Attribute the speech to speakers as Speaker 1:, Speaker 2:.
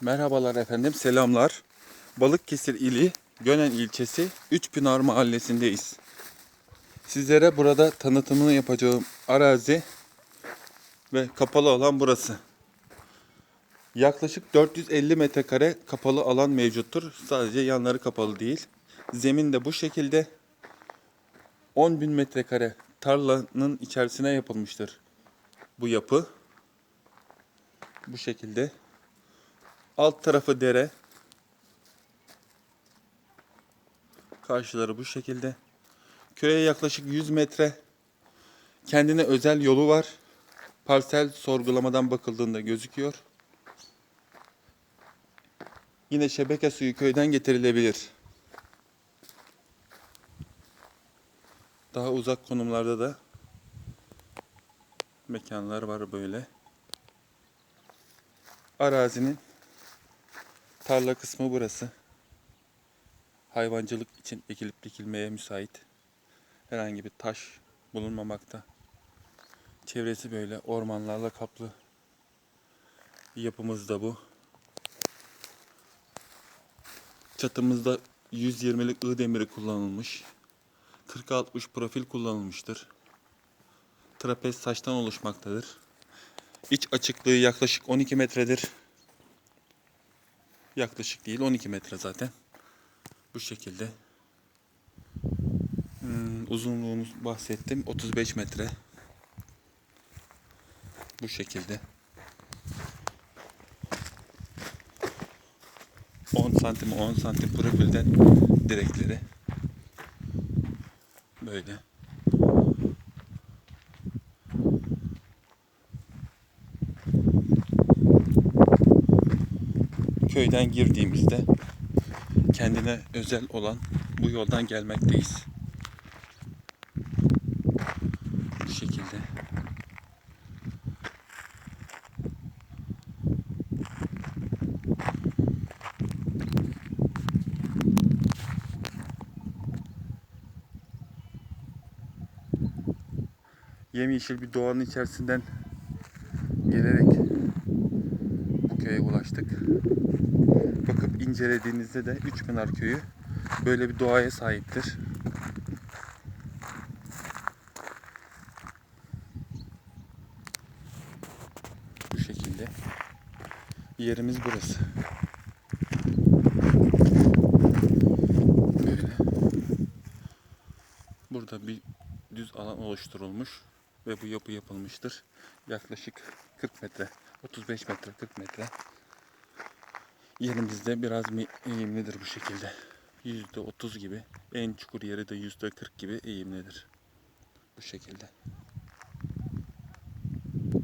Speaker 1: Merhabalar efendim, selamlar. Balıkesir ili Gönen ilçesi Üçpınar mahallesindeyiz. Sizlere burada tanıtımını yapacağım arazi ve kapalı alan burası. Yaklaşık 450 metrekare kapalı alan mevcuttur. Sadece yanları kapalı değil. Zemin de bu şekilde 10 bin metrekare tarlanın içerisine yapılmıştır bu yapı. Bu şekilde. Alt tarafı dere. Karşıları bu şekilde. Köye yaklaşık 100 metre kendine özel yolu var. Parsel sorgulamadan bakıldığında gözüküyor. Yine şebeke suyu köyden getirilebilir. Daha uzak konumlarda da mekanlar var böyle. Arazinin tarla kısmı burası. Hayvancılık için ekilip dikilmeye müsait. Herhangi bir taş bulunmamakta. Çevresi böyle ormanlarla kaplı. Yapımız da bu. Çatımızda 120'lik I demiri kullanılmış. 40-60 profil kullanılmıştır. Trapez saçtan oluşmaktadır. İç açıklığı yaklaşık 12 metredir. Yaklaşık değil 12 metre zaten. Bu şekilde. Hmm, uzunluğunu bahsettim 35 metre. Bu şekilde. 10 santim 10 santim profilden direkleri. Böyle. Köyden girdiğimizde kendine özel olan bu yoldan gelmekteyiz. Bu şekilde. Yemyeşil bir doğanın içerisinden gelerek köye ulaştık bakıp incelediğinizde de Üçpınar Köyü böyle bir doğaya sahiptir. Bu şekilde. Yerimiz burası. Böyle. Burada bir düz alan oluşturulmuş ve bu yapı yapılmıştır. Yaklaşık 40 metre, 35 metre, 40 metre. Yerimizde biraz eğimlidir bu şekilde. %30 gibi. En çukur yeri de %40 gibi eğimlidir. Bu şekilde.